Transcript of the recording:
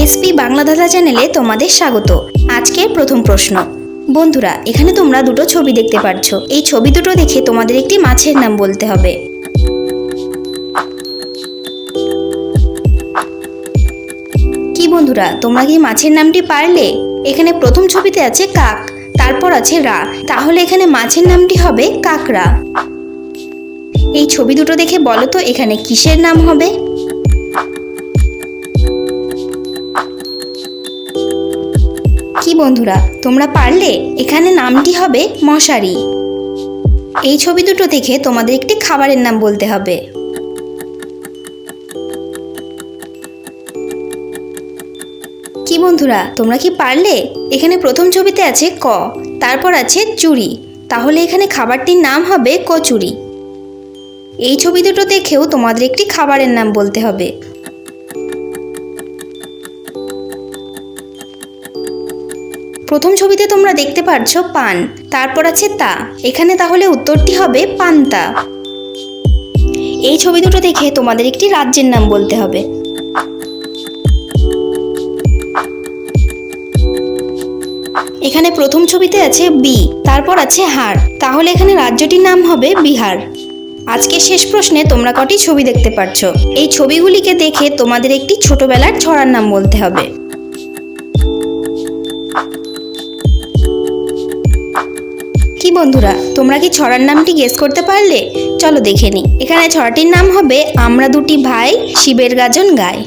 SP Bangla ধাঁধা চ্যানেলে তোমাদের স্বাগত। আজকের প্রথম প্রশ্ন। বন্ধুরা, এখানে তোমরা দুটো ছবি দেখতে পাচ্ছ এই ছবি দুটো দেখে তোমাদের একটি মাছের নাম বলতে হবে। কি বন্ধুরা, তোমরা কি মাছের নামটি পারলে? এখানে প্রথম ছবিতে আছে কাক, তারপর আছে রা। তাহলে এখানে মাছের নামটি হবে কাকরা এই ছবি দুটো দেখে বলো তো, এখানে কিসের নাম হবে? কি বন্ধুরা, তোমরা পারলে? এখানে নামটি হবে মশারি। এই ছবি দুটো দেখে তোমাদের একটি খাবারের নাম বলতে হবে। কি বন্ধুরা, তোমরা কি পারলে? এখানে প্রথম ছবিতে আছে ক, তারপর আছে চুরি। তাহলে এখানে খাবারটির নাম হবে কচুরি। এই ছবি দুটো দেখেও তোমাদের একটি খাবারের নাম বলতে হবে। প্রথম ছবিতে তোমরা দেখতে পাচ্ছ পান, তারপর আছে তা। এখানে তাহলে উত্তরটি হবে পান্তা। এই ছবি দুটো দেখে তোমাদের একটি রাজ্যের নাম বলতে হবে। এখানে প্রথম ছবিতে আছে বি, তারপর আছে হার। তাহলে এখানে রাজ্যটির নাম হবে বিহার। আজকের শেষ প্রশ্নে তোমরা কটি ছবি দেখতে পাচ্ছ এই ছবিগুলিকে দেখে তোমাদের একটি ছোটবেলার ছড়ার নাম বলতে হবে। বন্ধুরা, তোমরা কি ছড়ার নামটি গেস করতে পারলে? চলো দেখে নি এখানে ছড়াটির নাম হবে আমরা দুটি ভাই, শিবের গাজন গায়।